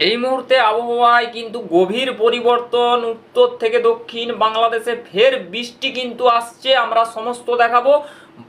এই মুহূর্তে আবহাওয়ায় কিন্তু গভীর পরিবর্তন, উত্তর থেকে দক্ষিণ বাংলাদেশে ফের বৃষ্টি কিন্তু আসছে, আমরা সমস্ত দেখাবো।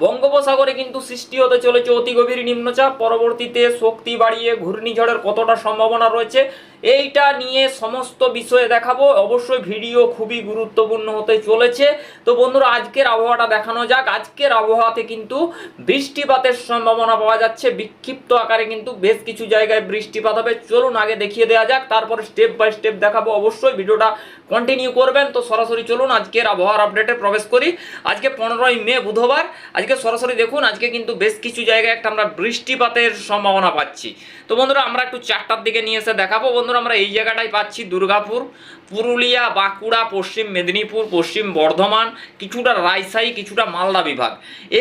বঙ্গোপসাগরে কিন্তু সৃষ্টি হতে চলেছে অতি গভীর নিম্নচাপ, পরবর্তীতে শক্তি বাড়িয়ে ঘূর্ণিঝড়ের কতটা সম্ভাবনা রয়েছে এইটা নিয়ে সমস্ত বিষয়ে দেখাবো। অবশ্যই ভিডিও খুবই গুরুত্বপূর্ণ হতে চলেছে। তো বন্ধুরা, আজকের আবহাওয়াটা দেখানো যাক। আজকের আবহাওয়াতে কিন্তু বৃষ্টিপাতের সম্ভাবনা পাওয়া যাচ্ছে। বিক্ষিপ্ত আকারে কিন্তু বেশ কিছু জায়গায় বৃষ্টিপাত হবে। চলুন আগে দেখিয়ে দেওয়া যাক। তারপরে স্টেপ বাই স্টেপ দেখাবো। অবশ্যই ভিডিওটা কন্টিনিউ করবেন। তো সরাসরি চলুন আজকের আবহাওয়ার আপডেটে প্রবেশ করি। আজকে পনেরোই মে, বুধবার। আজকে সরাসরি দেখুন, আজকে কিন্তু বেশ কিছু জায়গায় একটা আমরা বৃষ্টিপাতের সম্ভাবনা পাচ্ছি। তো বন্ধুরা, আমরা একটু চারটার দিকে নিয়ে এসে দেখাবো। বন্ধুরা, আমরা এই জায়গাটাই পাচ্ছি দুর্গাপুর, পুরুলিয়া, বাঁকুড়া, পশ্চিম মেদিনীপুর, পশ্চিম বর্ধমান, কিছুটা রাজশাহী, কিছুটা মালদা বিভাগ।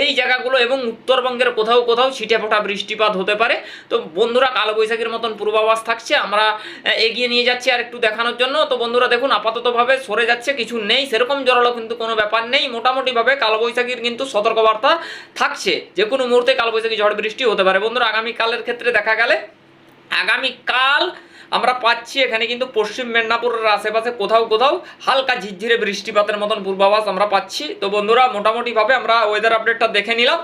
এই জায়গাগুলো এবং উত্তরবঙ্গের কোথাও কোথাও ছিটেফোঁটা বৃষ্টিপাত হতে পারে। তো বন্ধুরা, কালবৈশাখীর মতন পূর্বাভাস থাকছে, আমরা এগিয়ে নিয়ে যাচ্ছি আর একটু দেখানোর জন্য। তো বন্ধুরা, দেখুন, আপাততভাবে সরে যাচ্ছে, কিছু নেই, সেরকম জড়ালো কিন্তু কোনো ব্যাপার নেই। মোটামুটিভাবে কালবৈশাখীর কিন্তু সতর্কবার্তা থাকছে। যে কোনো মুহূর্তে কালবৈশাখী ঝড় বৃষ্টি হতে পারে। বন্ধুরা, আগামীকালের ক্ষেত্রে দেখা গেলে, আগামীকাল আমরা পাচ্ছি এখানে কিন্তু পশ্চিম মেদিনীপুরের আশেপাশে কোথাও কোথাও হালকা ঝিরঝিরে বৃষ্টিপাতের মতন পূর্বাভাস আমরা পাচ্ছি। তো বন্ধুরা, মোটামুটিভাবে আমরা ওয়েদার আপডেটটা দেখে নিলাম।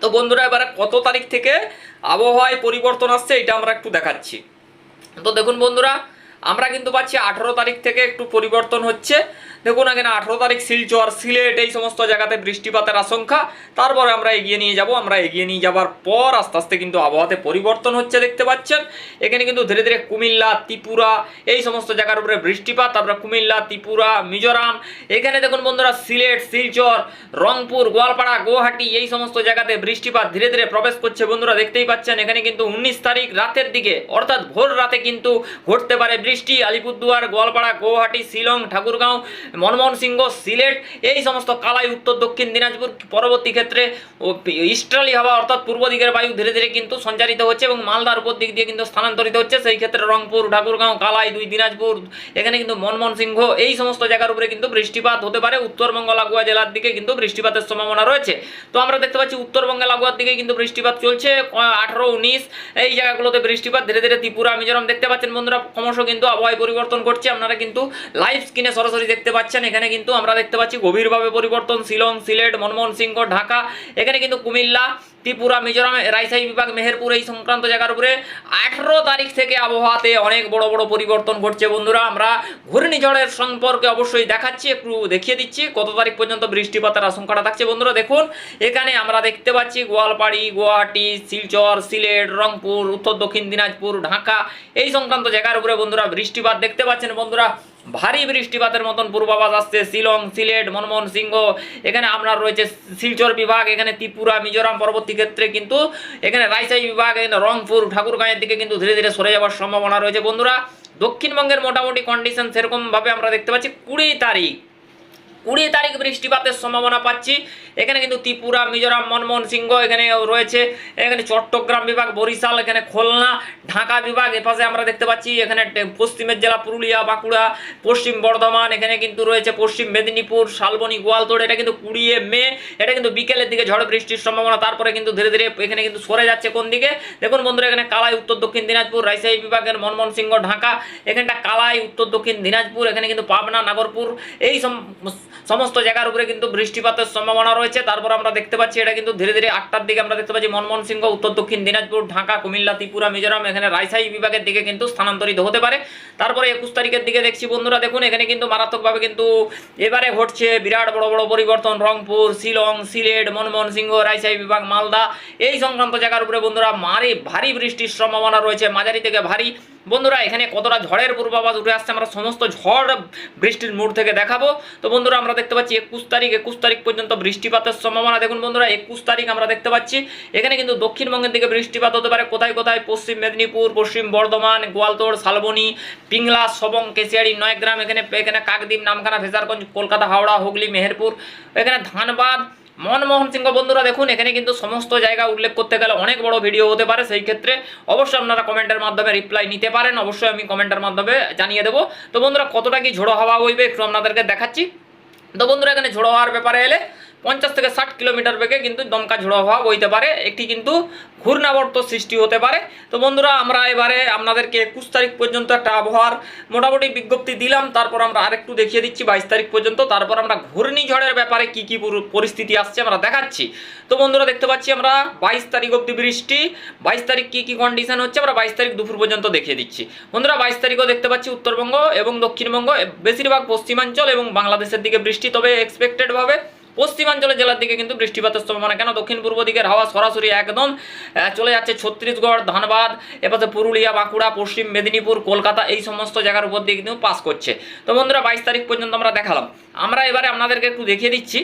তো বন্ধুরা, এবারে কত তারিখ থেকে আবহাওয়ায় পরিবর্তন আসছে এটা আমরা একটু দেখাচ্ছি। তো দেখুন বন্ধুরা, আমরা কিন্তু পাচ্ছি আঠেরো তারিখ থেকে একটু পরিবর্তন হচ্ছে। দেখুন এখানে আঠেরো তারিখ শিলচর সিলেট, এই সমস্ত জায়গাতে বৃষ্টিপাতের আশঙ্কা। তারপরে আমরা এগিয়ে নিয়ে যাব, আমরা এগিয়ে নিয়ে যাবার পর আস্তে আস্তে কিন্তু আবহাওয়াতে পরিবর্তন হচ্ছে, দেখতে পাচ্ছেন। এখানে কিন্তু ধীরে ধীরে কুমিল্লা, ত্রিপুরা, এই সমস্ত জায়গার উপরে বৃষ্টিপাত, তারপরে কুমিল্লা, ত্রিপুরা, মিজোরাম। এখানে দেখুন বন্ধুরা, সিলেট শিলচর রংপুর, গোয়ালপাড়া, গুয়াহাটি, এই সমস্ত জায়গাতে বৃষ্টিপাত ধীরে ধীরে প্রবেশ করছে বন্ধুরা, দেখতেই পাচ্ছেন। এখানে কিন্তু উনিশ তারিখ রাতের দিকে, অর্থাৎ ভোর রাতে কিন্তু ঘটতে পারে বৃষ্টি। আলিপুরদুয়ার, গোয়ালপাড়া, গুয়াহাটি, শিলং, ঠাকুরগাঁও মনমোহন সিংহ, সিলেট, এই সমস্ত কালাই, উত্তর, দক্ষিণ দিনাজপুর পরবর্তী ক্ষেত্রে ইস্টার্লি হাওয়া অর্থাৎ পূর্ব দিকের বায়ু ধীরে ধীরে কিন্তু সঞ্চারিত হচ্ছে এবং মালদার উপর দিক দিয়ে কিন্তু স্থানান্তরিত হচ্ছে। সেই ক্ষেত্রে রংপুর, ঠাকুরগাঁও, কালাই, দুই দিনাজপুর, এখানে কিন্তু মনমোহন সিংহ এই সমস্ত জায়গার উপরে কিন্তু বৃষ্টিপাত হতে পারে। উত্তরবঙ্গ লাগোয়া জেলার দিকে কিন্তু বৃষ্টিপাতের সম্ভাবনা রয়েছে। তো আমরা দেখতে পাচ্ছি উত্তরবঙ্গে লাগোয়ার দিকে কিন্তু বৃষ্টিপাত চলছে। আঠারো, উনিশ, এই জায়গাগুলোতে বৃষ্টিপাত ধীরে ধীরে ত্রিপুরা, মিজোরাম দেখতে পাচ্ছেন বন্ধুরা। ক্রমশ কিন্তু আবহাওয়ায় পরিবর্তন করছে আপনারা কিন্তু লাইভ স্ক্রিনে সরাসরি দেখতে পাচ্ছেন। এখানে কিন্তু আমরা দেখতে পাচ্ছি গভীরভাবে পরিবর্তন, শিলং, সিলেট, মনমোহন সিংহ, ঢাকা। এখানে কিন্তু কুমিল্লা, ত্রিপুরা, মিজোরাম, রাজশাহী বিভাগ, মেহেরপুর এই সংক্রান্ত জায়গার উপরে আঠেরো তারিখ থেকে আবহাওয়াতে অনেক বড় বড় পরিবর্তন ঘটছে বন্ধুরা। আমরা ঘূর্ণিঝড়ের সম্পর্কে অবশ্যই দেখাচ্ছি, একটু দেখিয়ে দিচ্ছি কত তারিখ পর্যন্ত বৃষ্টিপাতের আশঙ্কাটা থাকছে। বন্ধুরা, দেখুন, এখানে আমরা দেখতে পাচ্ছি গোয়ালপাড়ি, গুয়াহাটি, শিলচর, সিলেট, রংপুর, উত্তর দক্ষিণ দিনাজপুর, ঢাকা এই সংক্রান্ত জায়গার উপরে বন্ধুরা বৃষ্টিপাত দেখতে পাচ্ছেন বন্ধুরা। ভারী বৃষ্টিপাতের মতন পূর্বাভাস আসছে। শিলং, সিলেট, মনমোহন সিংহ, এখানে আপনার রয়েছে শিলচর বিভাগ, এখানে ত্রিপুরা, মিজোরাম পরবর্তী ক্ষেত্রে কিন্তু এখানে রাইসাই বিভাগ, এখানে রংপুর, ঠাকুরগাঁয়ের দিকে কিন্তু ধীরে ধীরে সরে যাওয়ার সম্ভাবনা রয়েছে। বন্ধুরা, দক্ষিণবঙ্গের মোটামুটি কন্ডিশন সেরকমভাবে আমরা দেখতে পাচ্ছি কুড়ি তারিখ। কুড়ি তারিখ বৃষ্টিপাতের সম্ভাবনা পাচ্ছি। এখানে কিন্তু ত্রিপুরা, মিজোরাম, মনমোহন সিংহ এখানে রয়েছে। এখানে চট্টগ্রাম বিভাগ, বরিশাল, এখানে খুলনা, ঢাকা বিভাগ এপাশে আমরা দেখতে পাচ্ছি, এখানে পশ্চিমের জেলা পুরুলিয়া, বাঁকুড়া, পশ্চিম বর্ধমান, এখানে কিন্তু রয়েছে পশ্চিম মেদিনীপুর, শালবনী, গোয়ালতোড়, এটা কিন্তু কুড়িয়ে মে, এটা কিন্তু বিকেলের দিকে ঝড় বৃষ্টির সম্ভাবনা, তারপরে কিন্তু ধীরে ধীরে এখানে কিন্তু সরে যাচ্ছে কোন দিকে? দেখুন বন্ধুরা, এখানে কালাই, উত্তর দক্ষিণ দিনাজপুর রাজশাহী বিভাগের মনমোহন সিংহ, ঢাকা, এখানটা কালাই, উত্তর দক্ষিণ দিনাজপুর, এখানে কিন্তু পাবনা, নাগরপুর, এই সম- সমস্ত জায়গার উপরে কিন্তু বৃষ্টিপাতের সম্ভাবনা রয়েছে। তারপর আমরা দেখতে পাচ্ছি, এটা কিন্তু ধীরে ধীরে আটটার দিকে আমরা দেখতে পাচ্ছি মনমোহন সিংহ, উত্তর দক্ষিণ দিনাজপুর, ঢাকা, কুমিল্লা, ত্রিপুরা, মিজোরাম, এখানে রাজশাহী বিভাগের দিকে কিন্তু স্থানান্তরিত হতে পারে। তারপরে একুশ তারিখের দিকে দেখছি বন্ধুরা, দেখুন, এখানে কিন্তু মারাত্মকভাবে কিন্তু এবারে ঘটছে বিরাট বড় বড় পরিবর্তন। রংপুর, শিলং, সিলেট, মনমোহন সিংহ, রাজশাহী বিভাগ, মালদা, এই সংক্রান্ত জায়গার উপরে বন্ধুরা মারি ভারী বৃষ্টির সম্ভাবনা রয়েছে। মাঝারি থেকে ভারী। বন্ধুরা, এখানে কতটা ঝড়ের পূর্বাভাস উঠে আসছে, আমরা সমস্ত ঝড় বৃষ্টির মুড থেকে দেখাবো। তো বন্ধুরা আমরা দেখতে পাচ্ছি একুশ তারিখ একুশ তারিখ পর্যন্ত বৃষ্টিপাতের সম্ভাবনা। দেখুন বন্ধুরা, একুশ তারিখ আমরা দেখতে পাচ্ছি। এখানে কিন্তু দক্ষিণবঙ্গের দিকে বৃষ্টিপাত হতে পারে। কোথায় কোথায়? পশ্চিম মেদিনীপুর, পশ্চিম বর্ধমান গোয়ালতোড় শালবনী, পিংলা, সবং কেশিয়াড়ি নয়গ্রাম, এখানে এখানে কাকদ্বীপ, নামখানা, ভেসারগঞ্জ, কলকাতা, হাওড়া, হুগলি, মেহেরপুর, এখানে ধানবাদ, মনমোহন সিংহ। বন্ধুরা, দেখুন, এখানে কিন্তু সমস্ত জায়গা উল্লেখ করতে গেলে অনেক বড় ভিডিও হতে পারে। সেই ক্ষেত্রে অবশ্যই আপনারা কমেন্টের মাধ্যমে রিপ্লাই নিতে পারেন। অবশ্যই আমি কমেন্টের মাধ্যমে জানিয়ে দেবো। তো বন্ধুরা, কতটা কি ঝোড়ো হাওয়া হইবে একটু আপনাদেরকে দেখাচ্ছি। তো বন্ধুরা এখানে ঝোড়ো হওয়ার ব্যাপারে এলে পঞ্চাশ থেকে ষাট কিলোমিটার বেগে কিন্তু দমকা ঝোড়ো হওয়া বইতে পারে। একটি কিন্তু ঘূর্ণাবর্ত সৃষ্টি হতে পারে। তো বন্ধুরা, আমরা এবারে আপনাদেরকে একুশ তারিখ পর্যন্ত একটা আবহাওয়ার মোটামুটি বিজ্ঞপ্তি দিলাম। তারপর আমরা আরেকটু দেখিয়ে দিচ্ছি বাইশ তারিখ পর্যন্ত। তারপর আমরা ঘূর্ণিঝড়ের ব্যাপারে কি কি পরিস্থিতি আসছে আমরা দেখাচ্ছি। তো বন্ধুরা, দেখতে পাচ্ছি আমরা বাইশ তারিখ অব্দি বৃষ্টি। বাইশ তারিখ কি কি কন্ডিশন হচ্ছে আমরা বাইশ তারিখ দুপুর পর্যন্ত দেখিয়ে দিচ্ছি। বন্ধুরা, বাইশ তারিখও দেখতে পাচ্ছি উত্তরবঙ্গ এবং দক্ষিণবঙ্গ, বেশিরভাগ পশ্চিমাঞ্চল এবং বাংলাদেশের দিকে বৃষ্টি, তবে এক্সপেক্টেড ভাবে পশ্চিমাঞ্চলের জেলার দিকে কিন্তু বৃষ্টিপাতের সম্ভাবনা কেন? দক্ষিণ পূর্ব দিকের হাওয়া সরাসরি একদম চলে যাচ্ছে ছত্তিশগড়, ধানবাদ, এপাশে পুরুলিয়া, বাঁকুড়া, পশ্চিম মেদিনীপুর, কলকাতা, এই সমস্ত জায়গার উপর দিয়ে কিন্তু পাস করছে। তো বন্ধুরা, বাইশ তারিখ পর্যন্ত আমরা দেখালাম। আমরা এবারে আপনাদেরকে একটু দেখিয়ে দিচ্ছি,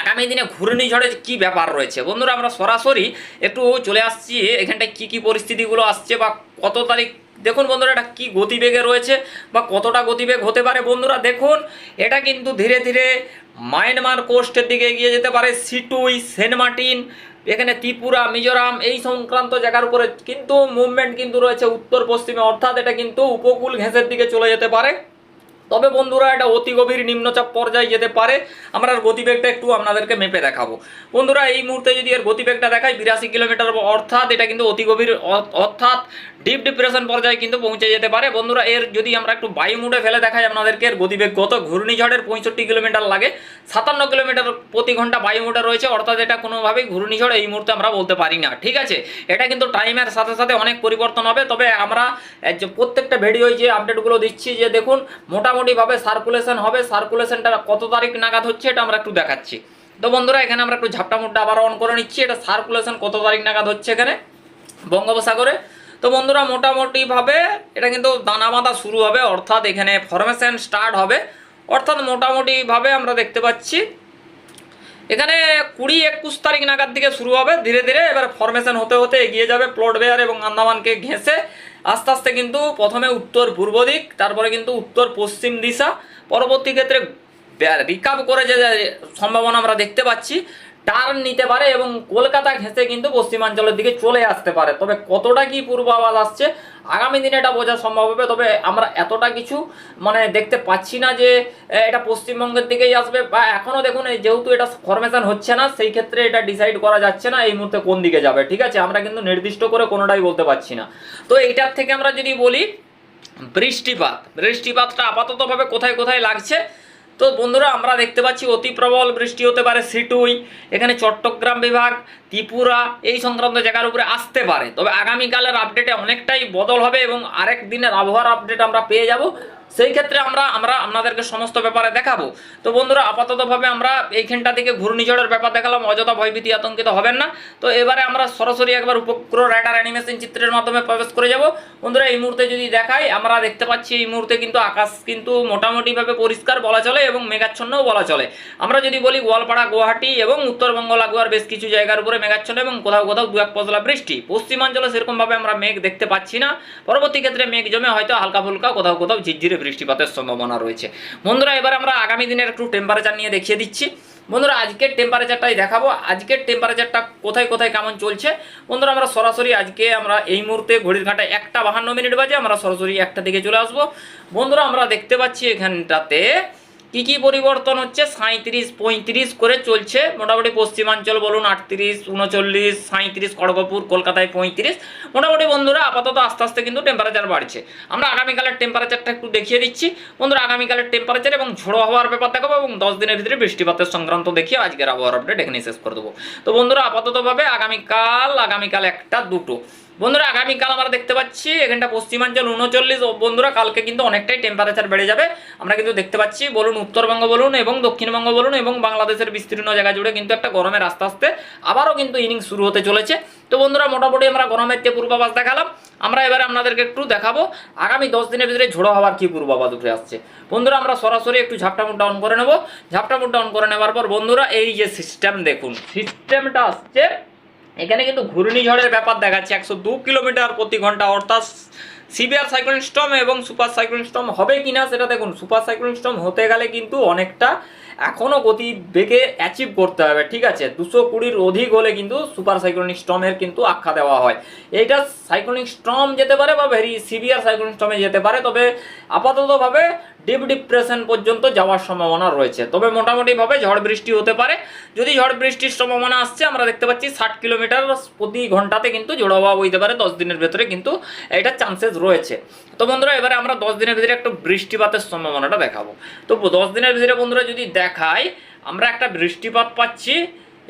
আগামী দিনে ঘূর্ণিঝড়ের কি ব্যাপার রয়েছে। বন্ধুরা, আমরা সরাসরি একটু চলে আসছি, এখানটায় কি কি পরিস্থিতিগুলো আসছে বা কত তারিখ দেখুন বন্ধুরা এটা কি গতিবেগে রয়েছে বা কতটা গতিবেগ হতে পারে বন্ধুরা দেখুন, এটা কিন্তু ধীরে ধীরে মায়ানমার কোস্টের দিকে এগিয়ে যেতে পারে, সিটুই, সেন্ট মার্টিন, এখানে ত্রিপুরা, মিজোরাম, এই সংক্রান্ত জায়গার উপরে কিন্তু মুভমেন্ট কিন্তু রয়েছে উত্তর পশ্চিমে, অর্থাৎ এটা কিন্তু উপকূল ঘেঁষের দিকে চলে যেতে পারে। তবে বন্ধুরা এটা অতি গভীর নিম্নচাপ পর্যায়ে যেতে পারে, আমরা গতিবেগটা একটু আপনাদেরকে মেপে দেখাবো। বন্ধুরা এই মুহূর্তে যদি এর গতিবেগটা দেখাই, বিরাশি কিলোমিটার, অর্থাৎ এটা কিন্তু অতি গভীর অর্থাৎ ডিপ ডিপ্রেশন পর্যায়ে কিন্তু পৌঁছে যেতে পারে। বন্ধুরা, এর যদি আমরা একটু বায়ু মুডে ফেলে দেখাই আপনাদেরকে, এর গতিবেগ কত? ঘূর্ণিঝড়ের পঁয়ষট্টি কিলোমিটার লাগে। সাতান্ন কিলোমিটার প্রতি ঘণ্টা বায়ু মুডে রয়েছে। অর্থাৎ এটা কোনোভাবেই ঘূর্ণিঝড় এই মুহূর্তে আমরা বলতে পারি না। ঠিক আছে? এটা কিন্তু টাইমের সাথে সাথে অনেক পরিবর্তন হবে। তবে আমরা প্রত্যেকটা ভিডিওয় যে আপডেটগুলো দিচ্ছি, যে দেখুন, মোটামুটিভাবে সার্কুলেশন হবে। সার্কুলেশনটা কত তারিখ নাগাদ হচ্ছে, এটা আমরা একটু দেখাচ্ছি। তো বন্ধুরা, এখানে আমরা একটু ঝাপটা মুডটা আবার অন করে নিচ্ছি। এটা সার্কুলেশন কত তারিখ নাগাদ হচ্ছে এখানে? বঙ্গোপসাগরে। তো বন্ধুরা, মোটামুটিভাবে এটা কিন্তু দানা বাঁধা শুরু হবে, অর্থাৎ এখানে ফরমেশন স্টার্ট হবে। অর্থাৎ মোটামুটিভাবে আমরা দেখতে পাচ্ছি, এখানে কুড়ি একুশ তারিখ নাগাদ দিকে শুরু হবে। ধীরে ধীরে এবার ফরমেশন হতে হতে এগিয়ে যাবে প্লট বেয়ার এবং আন্দামানকে ঘেঁষে। আস্তে আস্তে কিন্তু প্রথমে উত্তর পূর্ব দিক, তারপরে কিন্তু উত্তর পশ্চিম দিশা। পরবর্তী ক্ষেত্রে রিকাভ করে যে সম্ভাবনা আমরা দেখতে পাচ্ছি। টার্ন নিতে পারে এবং কলকাতা ঘেঁষে কিন্তু পশ্চিমাঞ্চলের দিকে চলে আসতে পারে। তবে কতটা কি পূর্বাভাস আসছে, আগামী দিনে এটা বোঝা সম্ভব হবে। তবে আমরা এতটা কিছু মানে দেখতে পাচ্ছি না যে এটা পশ্চিমবঙ্গের দিকেই আসবে বা এখনও দেখুন যেহেতু এটা ফরমেশন হচ্ছে না, সেই ক্ষেত্রে এটা ডিসাইড করা যাচ্ছে না এই মুহূর্তে কোন দিকে যাবে, ঠিক আছে? আমরা কিন্তু নির্দিষ্ট করে কোনোটাই বলতে পারছি না। তো এইটার থেকে আমরা যদি বলি, বৃষ্টিপাত, বৃষ্টিপাতটা আপাততভাবে কোথায় কোথায় লাগছে তো বন্ধুরা, আমরা দেখতে পাচ্ছি অতি প্রবল বৃষ্টি হতে পারে সিটুই, এখানে চট্টগ্রাম বিভাগ, ত্রিপুরা, এই সংক্রান্ত জায়গার উপরে আসতে পারে। তবে আগামীকালের আপডেটে অনেকটাই বদল হবে এবং আরেক দিনের আবহাওয়ার আপডেট আমরা পেয়ে যাব। সেই ক্ষেত্রে আমরা আমরা আপনাদেরকে সমস্ত ব্যাপারে দেখাবো। তো বন্ধুরা, আপাততভাবে আমরা এইখানটা থেকে ঘূর্ণিঝড়ের ব্যাপার দেখালাম, অযথা ভয়ভীতি আতঙ্কিত হবেন না। তো এবারে আমরা সরাসরি একবার উপগ্রহ র্যাডার অ্যানিমেশন চিত্রের মাধ্যমে প্রবেশ করে যাব। বন্ধুরা, এই মুহূর্তে যদি দেখাই, আমরা দেখতে পাচ্ছি এই মুহূর্তে কিন্তু আকাশ কিন্তু মোটামুটিভাবে পরিষ্কার বলা চলে এবং মেঘাচ্ছন্নও বলা চলে। আমরা যদি বলি গোয়ালপাড়া, গুয়াহাটি এবং উত্তরবঙ্গ লাগোয়ার বেশ কিছু জায়গার উপরে মেঘাচ্ছন্ন এবং কোথাও কোথাও দু এক পশলা বৃষ্টি। পশ্চিমাঞ্চলে সেরকমভাবে আমরা মেঘ দেখতে পাচ্ছি না। পরবর্তী ক্ষেত্রে মেঘ জমে হয়তো হালকা ফুলকা কোথাও কোথাও ঝিরঝিরে বৃষ্টিপাতের সম্ভাবনা রয়েছে। বন্ধুরা, এবার আমরা আগামী দিনের একটু টেম্পারেচার নিয়ে দেখিয়ে দিচ্ছি। বন্ধুরা, আজকের টেম্পারেচারটাই দেখাবো। আজকের টেম্পারেচারটা কোথায় কোথায় কেমন চলছে? বন্ধুরা, আমরা সরাসরি আজকে আমরা এই মুহূর্তে ঘড়ির ঘাটায় একটা বাহান্ন মিনিট বাজে আমরা সরাসরি একটা দিকে চলে আসব। বন্ধুরা, আমরা দেখতে পাচ্ছি এখানটাতে কি কি পরিবর্তন হচ্ছে? সাঁত্রিশ পঁয়ত্রিশ করে চলছে। মোটামুটি পশ্চিমাঞ্চল বলুন আটত্রিশ, উনচল্লিশ সাঁত্রিশ খড়গপুর, কলকাতায় পঁয়ত্রিশ। মোটামুটি বন্ধুরা আপাতত আস্তে আস্তে কিন্তু টেম্পারেচার বাড়ছে। আমরা আগামীকালের টেম্পারেচারটা একটু দেখিয়ে দিচ্ছি। বন্ধুরা, আগামীকালের টেম্পারেচার এবং ঝোড়ো হওয়ার ব্যাপার দেখাবো এবং দশ দিনের ভিতরে বৃষ্টিপাতের সংক্রান্ত দেখিয়ে আজকের আবহাওয়ার আপডেট এখানে শেষ করে দেবো। তো বন্ধুরা, আপাততভাবে আগামীকাল আগামীকাল একটা, দুটো। বন্ধুরা, আগামীকাল আমরা দেখতে পাচ্ছি এখানটা পশ্চিমাঞ্চল উনচল্লিশ। বন্ধুরা, কালকে কিন্তু অনেকটাই টেম্পারেচার বেড়ে যাবে। আমরা কিন্তু দেখতে পাচ্ছি, বলুন, উত্তরবঙ্গ বলুন এবং দক্ষিণবঙ্গ বলুন এবং বাংলাদেশের বিস্তীর্ণ জায়গা জুড়ে কিন্তু একটা গরমের আস্তে আস্তে আবারও কিন্তু ইনিংস শুরু হতে চলেছে। তো বন্ধুরা, মোটামুটি আমরা গরমের যে পূর্বাভাস দেখালাম। আমরা এবারে আপনাদেরকে একটু দেখাবো আগামী দশ দিনের ভিতরে ঝোড়ো হওয়ার কি পূর্বাভাস উঠে আসছে। বন্ধুরা, আমরা সরাসরি একটু ঝাপটা মুড ডাউন করে নেব। ঝাপটা মুড ডাউন করে নেওয়ার পর বন্ধুরা, এই যে সিস্টেম দেখুন। সিস্টেমটা আসছে এখানে কিন্তু ঘূর্ণিঝড়ের ব্যাপার দেখাচ্ছে। একশো কিলোমিটার প্রতি ঘণ্টা অর্থাৎ সিভিয়ার সাইক্লোনিক স্টর্ম এবং সুপার সাইক্লোনিক স্টর্ম হবে কিনা সেটা দেখুন, সুপার সাইক্লোনিক স্টর্ম হতে গেলে কিন্তু অনেকটা এখনও গতি বেগে অ্যাচিভ করতে হবে, ঠিক আছে? দুশো কুড়ির অধিক হলে কিন্তু সুপার সাইক্লোনিক স্টর্মের কিন্তু আখ্যা দেওয়া হয়। এইটা সাইক্লোনিক স্টর্ম যেতে পারে বা ভেরি সিভিয়ার সাইক্লোনিক স্টর্মে যেতে পারে, তবে আপাততভাবে ডিপ ডিপ্রেশন পর্যন্ত যাওয়ার সম্ভাবনা রয়েছে। তবে মোটামুটিভাবে ঝড় বৃষ্টি হতে পারে। যদি ঝড় বৃষ্টির সম্ভাবনা আসছে, আমরা দেখতে পাচ্ছি ষাট কিলোমিটার প্রতি ঘন্টাতে কিন্তু জোড়াওয়া হইতে পারে, দশ দিনের ভেতরে কিন্তু এটা চান্সেস রয়েছে। তো বন্ধুরা, এবারে আমরা দশ দিনের ভিতরে একটু বৃষ্টিপাতের সম্ভাবনাটা দেখাবো। তো দশ দিনের ভিতরে বন্ধুরা যদি দেখাই, আমরা একটা বৃষ্টিপাত পাচ্ছি।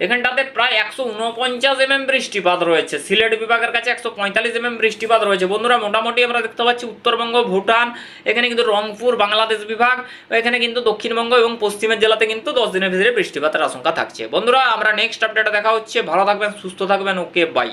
এখানটাতে প্রায় একশো উনপঞ্চাশ এমএম বৃষ্টিপাত রয়েছে। সিলেট বিভাগের কাছে একশো পঁয়তাল্লিশ এমএম বৃষ্টিপাত রয়েছে। বন্ধুরা, মোটামুটি আমরা দেখতে পাচ্ছি উত্তরবঙ্গ, ভুটান, এখানে কিন্তু রংপুর, বাংলাদেশ বিভাগ, এখানে কিন্তু দক্ষিণবঙ্গ এবং পশ্চিমের জেলাতে কিন্তু দশ দিনের ভিতরে বৃষ্টিপাতের আশঙ্কা থাকছে। বন্ধুরা, আমরা নেক্সট আপডেটে দেখা হচ্ছে। ভালো থাকবেন, সুস্থ থাকবেন ওকে বাই